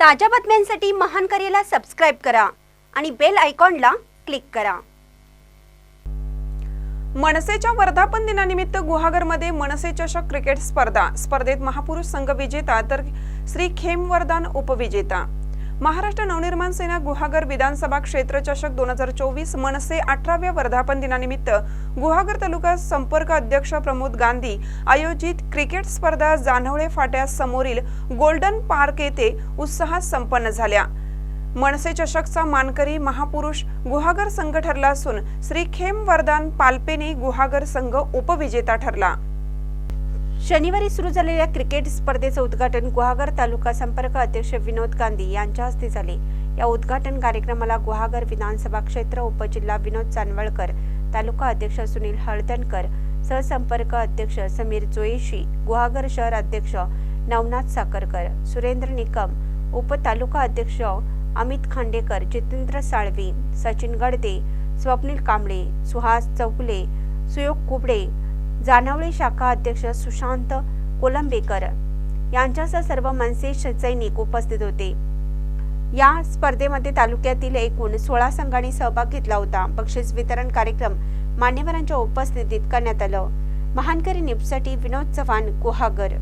ताज्या बातम्यांसाठी महान करेला सबस्क्राईब करा आणि बेल आयकॉनला क्लिक करा. मनसेच्या वर्धापन दिनानिमित्त गुहागरमध्ये मनसे चषक क्रिकेट स्पर्धा. स्पर्धेत महापुरुष संघ विजेता तर श्री खेमवरदान उपविजेता. महाराष्ट्र नवनिर्माण सेना गुहागर विधानसभा क्षेत्र चषक दोन हजार चोवीस मनसे अठराव्या वर्धापन दिनानिमित्त गुहागर तालुका संपर्क अध्यक्ष प्रमोद गांधी आयोजित क्रिकेट स्पर्धा जान्हवळे फाट्या समोरील गोल्डन पार्क येथे उत्साहात संपन्न झाल्या. मनसे चषकचा मानकरी महापुरुष गुहागर संघ ठरला असून श्री खेम वरदान पालपेने गुहागर संघ उपविजेता ठरला. शनिवारी सुरू झालेल्या क्रिकेट स्पर्धेचं उद्घाटन गुहागर तालुका संपर्क अध्यक्ष विनोद गांधी यांच्या हस्ते झाले. या उद्घाटन कार्यक्रमाला गुहागर विधानसभा क्षेत्र उपजिल्हा विनोद चांदवळकर तालुका अध्यक्ष सुनील हळदणकर सहसंपर्क अध्यक्ष समीर जोईशी गुहागर शहर अध्यक्ष नवनाथ साखरकर सुरेंद्र निकम उपतालुका अध्यक्ष अमित खांडेकर जितेंद्र साळवी सचिन गडदे स्वप्नील कांबळे सुहास चौगुले सुयोग कुबडे जानवळी शाखा अध्यक्ष सुशांत कोलंबेकर यांच्यासह सर्व मनसे सैनिक उपस्थित होते. या स्पर्धेमध्ये तालुक्यातील एकूण सोळा संघांनी सहभाग घेतला होता. बक्षीस वितरण कार्यक्रम मान्यवरांच्या उपस्थितीत करण्यात आलं. महानकरी निपसाठी विनोद चव्हाण गुहागर